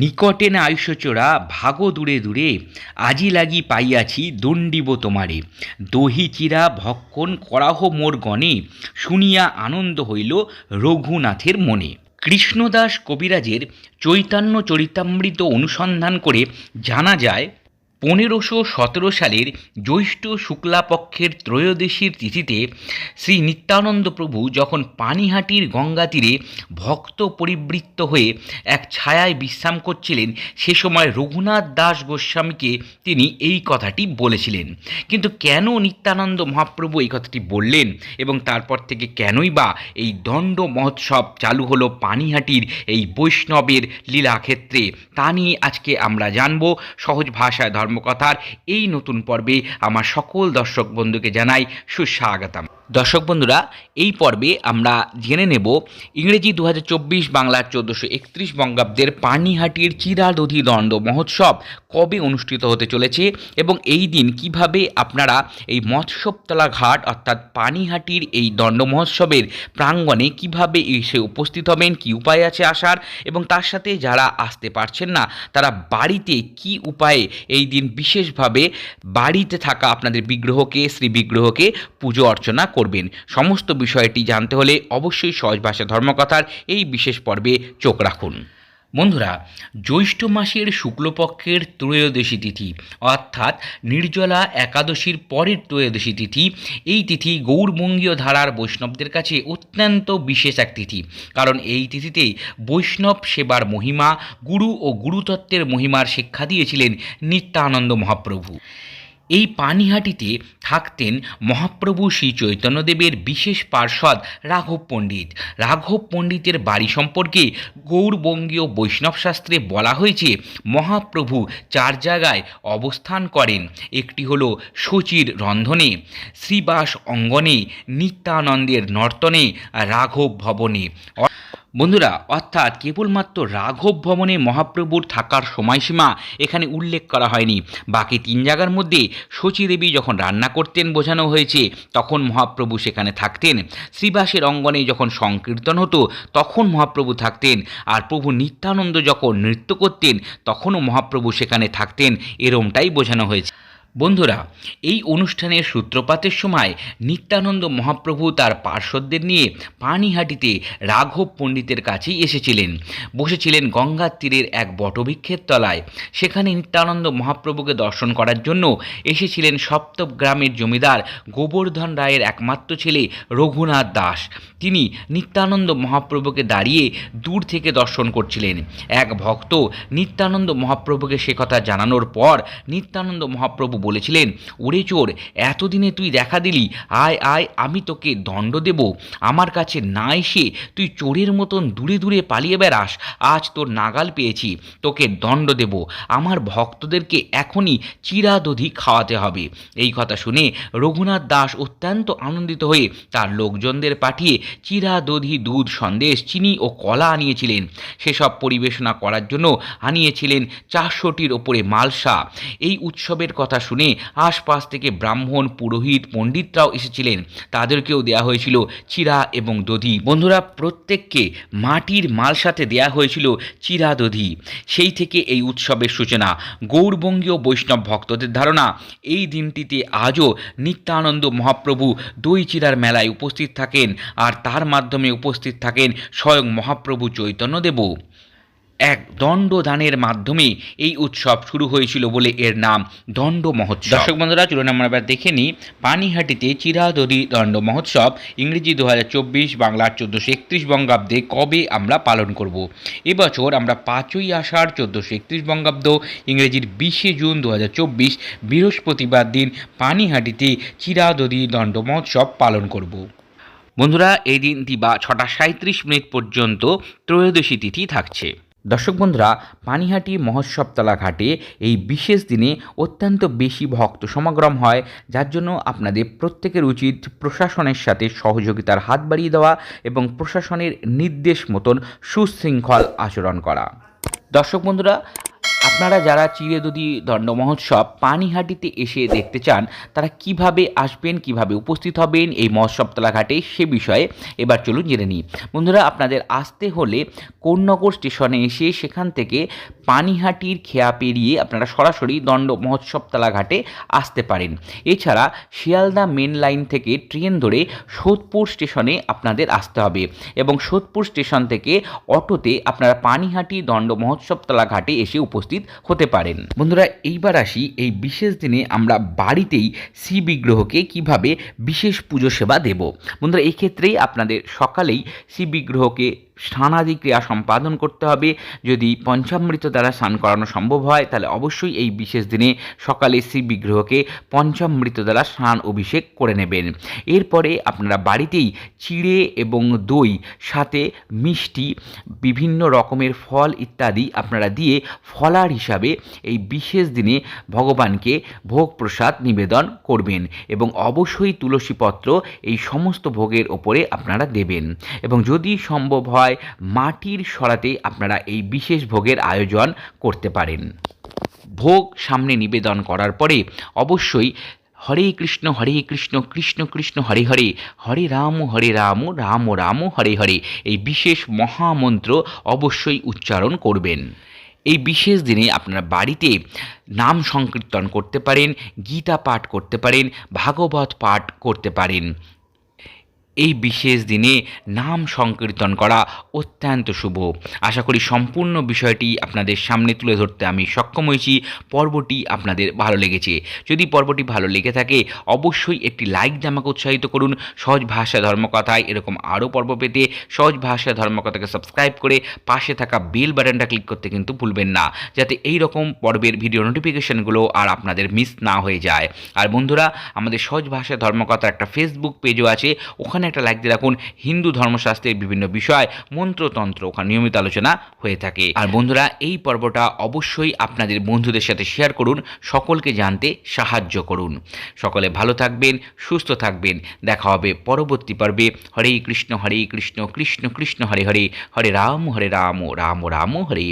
নিকটে না আয়ুষ্যচোরা ভাগো দূরে দূরে আজি লাগি পাইয়াছি দণ্ডিব তোমারে। দহি চিরা ভক্ষণ করাহ মোর গণে, শুনিয়া আনন্দ হইল রঘুনাথের মনে। কৃষ্ণদাস কবিরাজের চৈতন্য চরিতামৃত অনুসন্ধান করে জানা যায় পনেরোশো সতেরো সালের জ্যৈষ্ঠ শুক্লাপক্ষের ত্রয়োদশীর তিথিতে শ্রী নিত্যানন্দ প্রভু যখন পানিহাটির গঙ্গা তীরে ভক্ত পরিবৃত্ত হয়ে এক ছায়ায় বিশ্রাম করছিলেন, সে সময় রঘুনাথ দাস গোস্বামীকে তিনি এই কথাটি বলেছিলেন। কিন্তু কেন নিত্যানন্দ মহাপ্রভু এই কথাটি বললেন এবং তারপর থেকে কেনই বা এই দণ্ড মহোৎসব চালু হলো পানিহাটির এই বৈষ্ণবের লীলাক্ষেত্রে, তা নিয়ে আজকে আমরা জানব সহজ ভাষায় ধর্মকথার এই নতুন পর্বে আমার সকল দর্শক বন্ধুকে জানাই সুস্বাগতম। দর্শক বন্ধুরা, এই পর্বে আমরা জেনে নেব ইংরেজি দু হাজার চব্বিশ বাংলার চোদ্দোশো একত্রিশ বঙ্গাব্দের পানিহাটির চিরা চিরাদধি দণ্ড মহোৎসব কবে অনুষ্ঠিত হতে চলেছে এবং এই দিন কীভাবে আপনারা এই মৎস্যতলা ঘাট অর্থাৎ পানিহাটির এই দণ্ড মহোৎসবের প্রাঙ্গণে কীভাবে এসে উপস্থিত হবেন, কি উপায় আছে আসার এবং তার সাথে যারা আসতে পারছেন না, তারা বাড়িতে কি উপায়ে এই দিন বিশেষভাবে বাড়িতে থাকা আপনাদের বিগ্রহকে, শ্রী বিগ্রহকে পুজো অর্চনা করবেন। সমস্ত বিষয়টি জানতে হলে অবশ্যই সহজ ভাষা ধর্মকথার এই বিশেষ পর্বে চোখ রাখুন। বন্ধুরা, জ্যৈষ্ঠ মাসের শুক্লপক্ষের ত্রয়োদশী তিথি অর্থাৎ নির্জলা একাদশীর পরের ত্রয়োদশী তিথি, এই তিথি গৌরবঙ্গীয় ধারার বৈষ্ণবদের কাছে অত্যন্ত বিশেষ এক তিথি। কারণ এই তিথিতেই বৈষ্ণব সেবার মহিমা, গুরু ও গুরুতত্ত্বের মহিমার শিক্ষা দিয়েছিলেন নিত্যানন্দ মহাপ্রভু। এই পানিহাটিতে থাকতেন মহাপ্রভু শ্রী চৈতন্যদেবের বিশেষ পার্ষদ রাঘব পণ্ডিত। রাঘব পণ্ডিতের বাড়ি সম্পর্কে গৌরবঙ্গীয় বৈষ্ণব শাস্ত্রে বলা হয়েছে, মহাপ্রভু চার জায়গায় অবস্থান করেন। একটি হলো শচীর রন্ধনে, শ্রীবাস অঙ্গনে, নিত্যানন্দের নর্তনে, রাঘব ভবনে। বন্ধুরা, অর্থাৎ কেবলমাত্র রাঘব ভবনে মহাপ্রভুর থাকার সময়সীমা এখানে উল্লেখ করা হয়নি। বাকি তিন জায়গার মধ্যে শচীদেবী যখন রান্না করতেন বোঝানো হয়েছে, তখন মহাপ্রভু সেখানে থাকতেন। শ্রীবাসের অঙ্গনে যখন সংকীর্তন হতো, তখন মহাপ্রভু থাকতেন। আর প্রভু নিত্যানন্দ যখন নৃত্য করতেন, তখনও মহাপ্রভু সেখানে থাকতেন। এরমটাই বোঝানো হয়েছে। বন্ধুরা, এই অনুষ্ঠানের সূত্রপাতের সময় নিত্যানন্দ মহাপ্রভু তার পার্শ্বদের নিয়ে পানিহাটিতে রাঘব পণ্ডিতের কাছেই এসেছিলেন। বসেছিলেন গঙ্গার তীরের এক বটবৃক্ষের তলায়। সেখানে নিত্যানন্দ মহাপ্রভুকে দর্শন করার জন্য এসেছিলেন সপ্তম গ্রামের জমিদার গোবর্ধন রায়ের একমাত্র ছেলে রঘুনাথ দাস। তিনি নিত্যানন্দ মহাপ্রভুকে দাঁড়িয়ে দূর থেকে দর্শন করছিলেন। এক ভক্ত নিত্যানন্দ মহাপ্রভুকে সে কথা জানানোর পর নিত্যানন্দ মহাপ্রভু বলেছিলেন, ওরে চোর, এতদিনে তুই দেখা দিলি, আয় আয়, আমি তোকে দণ্ড দেব। আমার কাছে না এসে তুই চোরের মতন দূরে দূরে পালিয়ে বেড়াস, আজ তোর নাগাল পেয়েছি, তোকে দণ্ড দেব। আমার ভক্তদেরকে এখনই চিরাদধি খাওয়াতে হবে। এই কথা শুনে রঘুনাথ দাস অত্যন্ত আনন্দিত হয়ে তার লোকজনদের পাঠিয়ে চিরাদধি দুধ সন্দেশ, চিনি ও কলা আনিয়েছিলেন। সেসব পরিবেশনা করার জন্য আনিয়েছিলেন চারশোটির ওপরে মালসা। এই উৎসবের কথা শুনে আশপাশ থেকে ব্রাহ্মণ, পুরোহিত, পণ্ডিতরাও এসেছিলেন। তাদেরকেও দেয়া হয়েছিল চিরা এবং দধি। বন্ধুরা, প্রত্যেককে মাটির মালসাতে দেয়া হয়েছিল চিরা দধি। সেই থেকে এই উৎসবের সূচনা। গৌরবঙ্গীয় বৈষ্ণব ভক্তদের ধারণা, এই দিনটিতে আজও নিত্যানন্দ মহাপ্রভু দই চিরার মেলায় উপস্থিত থাকেন আর তার মাধ্যমে উপস্থিত থাকেন স্বয়ং মহাপ্রভু চৈতন্যদেবও। এক দণ্ডদানের মাধ্যমে এই উৎসব শুরু হয়েছিল বলে এর নাম দণ্ড মহোৎসব। দর্শক বন্ধুরা, চলুন আমরা এবার দেখে নিই, পানিহাটিতে চিরাদরি দণ্ড মহোৎসব, ইংরেজি দু হাজার চব্বিশ বাংলার চোদ্দোশো একত্রিশ বঙ্গাব্দে কবে আমরা পালন করব? এবছর আমরা পাঁচই আষাঢ় চোদ্দোশো একত্রিশ বঙ্গাব্দ, ইংরেজির বিশে জুন দু হাজার চব্বিশ, বৃহস্পতিবার দিন পানিহাটিতে চিরাদরি দণ্ড মহোৎসব পালন করব। বন্ধুরা এই দিনটি বা ছটা সাঁত্রিশ মিনিট পর্যন্ত ত্রয়োদশী তিথি থাকছে। দর্শক বন্ধুরা, পানিহাটি মহোৎসবতলা ঘাটে এই বিশেষ দিনে অত্যন্ত বেশি ভক্ত সমাগম হয়, যার জন্য আপনাদের প্রত্যেকের উচিত প্রশাসনের সাথে সহযোগিতার হাত বাড়িয়ে দেওয়া এবং প্রশাসনের নির্দেশ মতন সুশৃঙ্খল আচরণ করা। দর্শক বন্ধুরা আপনারা যারা চিড়েদুদি দণ্ড মহোৎসব পানিহাটিতে এসে দেখতে চান, তারা কীভাবে আসবেন, কীভাবে উপস্থিত হবেন এই মহোৎসবতলা ঘাটে সে বিষয়ে এবার চলুন জেনে নিই। বন্ধুরা, আপনাদের আসতে হলে কোন্নগর স্টেশনে এসে সেখান থেকে পানিহাটির খেয়া পেরিয়ে আপনারা সরাসরি দণ্ড মহোৎসবতলা ঘাটে আসতে পারেন। এছাড়া শিয়ালদা মেন লাইন থেকে ট্রেন ধরে সোদপুর স্টেশনে আপনাদের আসতে হবে এবং সোদপুর স্টেশন থেকে অটোতে আপনারা পানিহাটি দণ্ড মহোৎসবতলা ঘাটে এসে উপস্থিত হতে পারেন। বন্ধুরা, এইবার আসি এই বিশেষ দিনে আমরা বাড়িতেই শ্রী বিগ্রহকে কীভাবে বিশেষ পুজো সেবা দেব। বন্ধুরা, এই ক্ষেত্রেই আপনাদের সকালেই শ্রী বিগ্রহকে স্নানাদি ক্রিয়া সম্পাদন করতে হবে। যদি পঞ্চামৃত দ্বারা স্নান করানো সম্ভব হয়, তাহলে অবশ্যই এই বিশেষ দিনে সকালে শ্রী বিগ্রহকে পঞ্চামৃত দ্বারা স্নান অভিষেক করে নেবেন। এরপরে আপনারা বাড়িতেই চিড়ে এবং দই, সাথে মিষ্টি, বিভিন্ন রকমের ফল ইত্যাদি আপনারা দিয়ে ফলার হিসাবে এই বিশেষ দিনে ভগবানকে ভোগ প্রসাদ নিবেদন করবেন এবং অবশ্যই তুলসীপত্র এই সমস্ত ভোগের ওপরে আপনারা দেবেন। এবং যদি সম্ভব হয়, মাটির সরাতে আপনারা এই বিশেষ ভোগের আয়োজন করতে পারেন। ভোগ সামনে নিবেদন করার পরে অবশ্যই হরে কৃষ্ণ হরে কৃষ্ণ কৃষ্ণ কৃষ্ণ, হরে হরে হরে রাম হরে রাম রাম রাম, হরে হরে এই বিশেষ মহামন্ত্র অবশ্যই উচ্চারণ করবেন। এই বিশেষ দিনে আপনারা বাড়িতে নাম সংকীর্তন করতে পারেন, গীতা পাঠ করতে পারেন, ভাগবত পাঠ করতে পারেন। এই বিশেষ দিনে নাম সংকীর্তন করা অত্যন্ত শুভ। আশা করি সম্পূর্ণ বিষয়টি আপনাদের সামনে তুলে ধরতে আমি সক্ষম হয়েছি। পর্বটি আপনাদের ভালো লেগেছে। যদি পর্বটি ভালো লেগে থাকে, অবশ্যই একটি লাইক দিয়ে আমাকে উৎসাহিত করুন। সহজ ভাষা ধর্মকথায় এরকম আরও পর্ব পেতে সহজ ভাষা ধর্মকথাকে সাবস্ক্রাইব করে পাশে থাকা বেল বাটনটা ক্লিক করতে কিন্তু ভুলবেন না, যাতে এই রকম পর্বের ভিডিও নোটিফিকেশনগুলো আর আপনাদের মিস না হয়ে যায়। আর বন্ধুরা, আমাদের সহজ ভাষা ধর্মকথার একটা ফেসবুক পেজও আছে। ওখানে একটা লাইক দিয়ে রাখুন। হিন্দু ধর্মশাস্ত্রের বিভিন্ন বিষয়, মন্ত্রতন্ত্র, ওখানে নিয়মিত আলোচনা হয়ে থাকে। আর বন্ধুরা, এই পর্বটা অবশ্যই আপনাদের বন্ধুদের সাথে শেয়ার করুন, সকলকে জানতে সাহায্য করুন। সকলে ভালো থাকবেন, সুস্থ থাকবেন। দেখা হবে পরবর্তী পর্বে। হরে কৃষ্ণ হরে কৃষ্ণ কৃষ্ণ কৃষ্ণ, হরে হরে। হরে রাম হরে রাম রাম রাম, হরে।